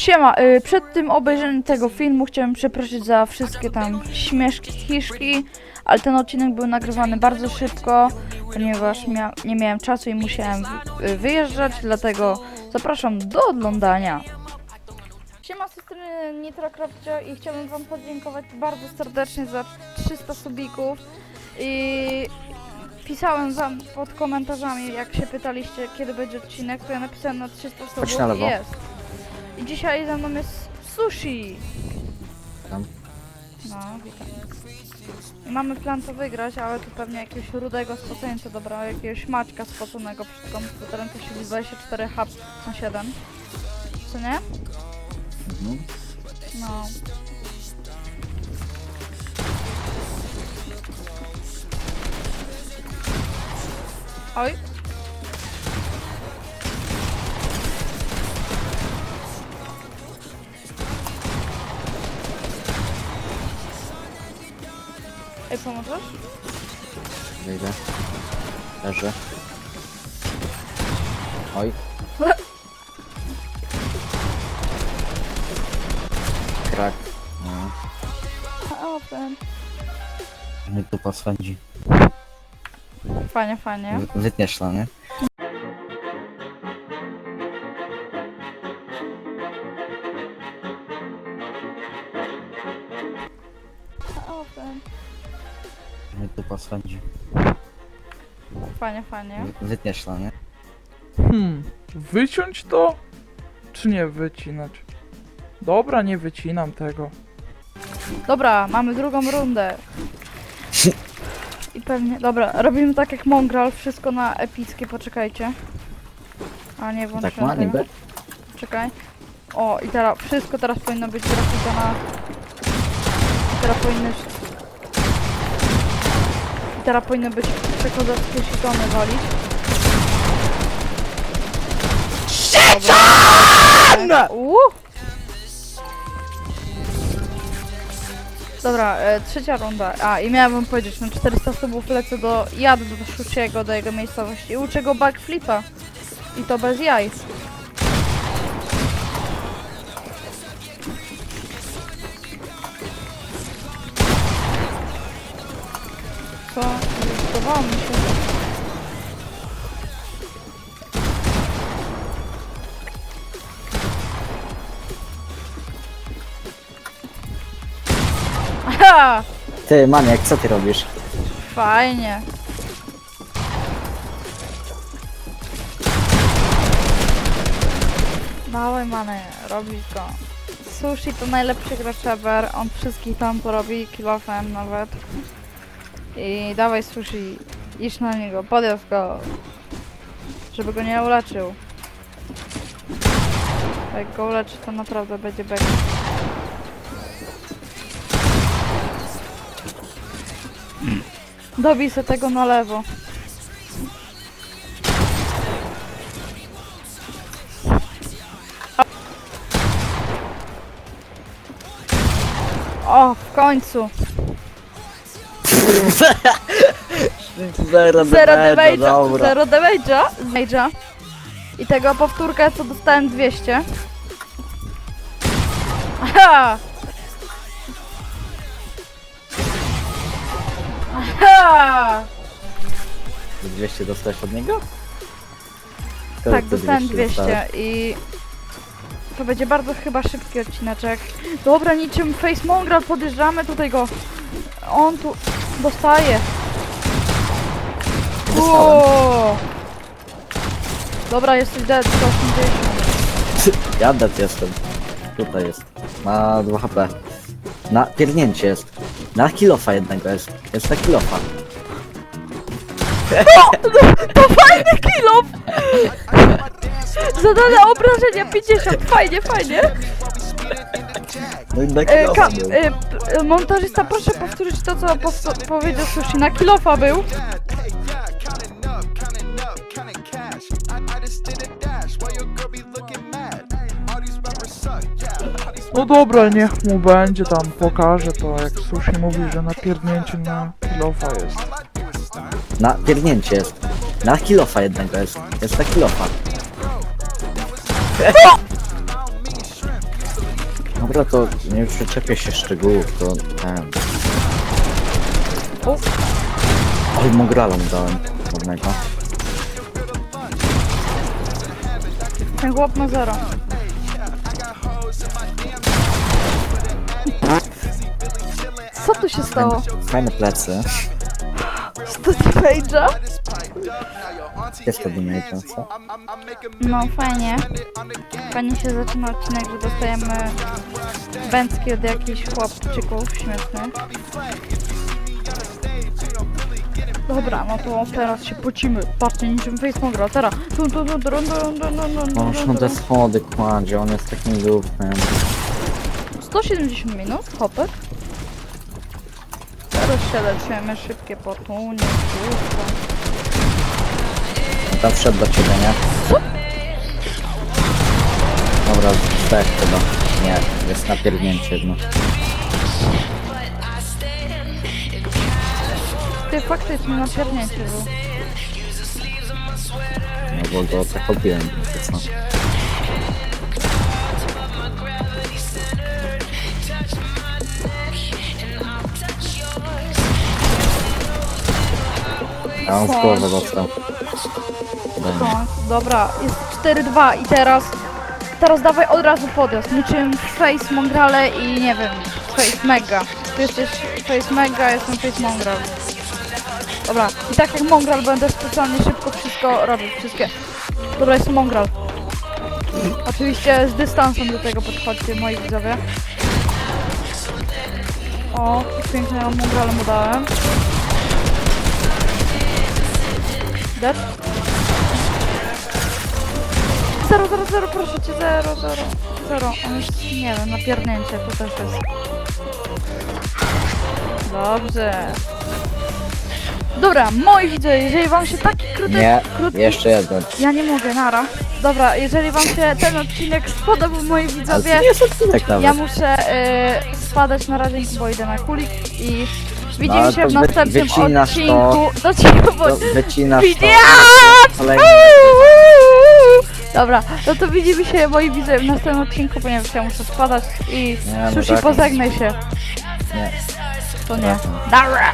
Siema, y, przed tym obejrzeniem tego filmu chciałem przeprosić za wszystkie tam śmieszki, hiszki, ale ten odcinek był nagrywany bardzo szybko, ponieważ mia nie miałem czasu i musiałem y, wyjeżdżać, dlatego zapraszam do oglądania. Siema, z tej strony i chciałbym wam podziękować bardzo serdecznie za 300 subików i pisałem wam pod komentarzami, jak się pytaliście, kiedy będzie odcinek, to ja napisałem na 300 subów na lewo. i jest. I dzisiaj ze mną jest sushi. Tam. No, witam. I mamy plan to wygrać, ale tu pewnie jakiegoś rudego spoceńca dobra, jakiegoś maćka spoconego przed komputerem, to się 24 H na 7. Co nie? Mhm. No. Oj. Ej, pomożesz? Wyjdę. Leży. Oj. Krak. No. Open. No i tu swędzi. Fajnie, fajnie. Wy- Wytniesz to, nie? I tu swędzi. Fajnie, fajnie. Wy- Wytniesz to, nie? Hmm, wyciąć to? Czy nie wycinać? Dobra, nie wycinam tego. Dobra, mamy drugą rundę. I pewnie, dobra, robimy tak jak Mongral, wszystko na epickie, poczekajcie. A nie, włączyłem Tak ma tego. niby? Czekaj. O, i teraz, wszystko teraz powinno być grafika na... I teraz powinny... I teraz powinno być przekozackie shitony walić. Dobra. Uuu. Dobra, e, trzecia runda. A, i miałem wam powiedzieć, na 400 subów lecę do... Jadę do Szuciego, do jego miejscowości. I uczę go backflipa. I to bez jaj. Zdawało mi się. Aha! Ty, maniak, co ty robisz? Fajnie. Dawaj many, robisz go. Sushi to najlepszy gracz ever, on wszystkich tam porobi, kilofem nawet. I dawaj sushi, idź na niego, podjazd go. Żeby go nie uleczył. Jak go uleczy, to naprawdę będzie bek. Dobij tego na lewo. O, w końcu. Zero Zero damage'a, damage'a. dobra. Zero damage'a. Damage'a. I tego powtórkę co dostałem 200. Aha! Aha! 200 dostałeś od niego? Skąd Tak, dostałem 200 200 dostałeś? i to będzie bardzo chyba szybki odcineczek. Dobra, niczym Face Mongrel podjeżdżamy tutaj go. On tu dostaje. Dostałem. Dobra, jesteś dead, 180. Ja dead jestem. Tutaj jest. Ma 2 HP. Na pierdnięcie jest. Na kilofa jednego jest. Jest na kilofa. To fajny kill Zadane obrażenia 50, fajnie, fajnie. No i na E, kilofa ka- był. e, p- e, montażysta, proszę powtórzyć to, co powsto- powiedział Sushi. Na kilofa był. No dobra, niech mu będzie tam, pokaże to, jak Sushi mówi, że napierdnięcie na kilofa jest. Na pierdnięcie jest. Na kilofa jednego jest. Jest na kilofa. Dobra, to nie przyczepię się szczegółów, to ten... Oj, mu dałem. Ładnego. Ten chłop ma zero. Co tu się stało? Fajne plecy. Study Page'a? Jest to wymyślone, co? No fajnie. Fajnie się zaczyna odcinek, że dostajemy bęcki od jakichś chłopczyków śmiesznych. Dobra, no to teraz się pocimy. Patrzcie, niczym Facebooka, teraz. Tu, tu, tu, dron, Muszą te schody kładzie, on jest takim dupem. 170 minut, hopek. Teraz się leczymy, szybkie potunie, kurwa. Tam wszedł do ciebie, nie? Dobra, tak chyba. Nie, jest napierdnięcie jedno. Ty faktycznie na piernięcie był. No bo go tak obiłem, to co? A on w głowę dostał. Dobra. Dobra, jest 4-2 i teraz... Teraz dawaj od razu podjazd, niczym Face Mongrale i nie wiem, Face Mega. Ty jesteś Face Mega, jestem Face Mongral. Dobra, i tak jak Mongral będę specjalnie szybko wszystko robił, wszystkie. Dobra, jest Mongral. Oczywiście z dystansem do tego podchodźcie, moi widzowie. O, pięknego Mongrala mu dałem. Dead? Zero, zero, zero, proszę cię, zero, zero, zero. On jest, nie wiem, napierdnięcie, to też jest. Dobrze. Dobra, moi widzowie, jeżeli wam się taki krótki, Nie, krótki... jeszcze jeden. Ja nie mogę, nara. Dobra, jeżeli wam się ten odcinek spodobał, moi Ale widzowie, to nie jest odcinek nawet. ja muszę y, spadać na razie, bo idę na kulik i widzimy No, się to w wy- następnym wycinasz to. odcinku. Do ciebie, bo... To wycinasz to. Kolejny. Dobra, no to widzimy się moi widzowie w następnym odcinku, ponieważ ja muszę spadać i Nie, no Sushi tak. pożegnaj się. Nie. To nie. Dobra.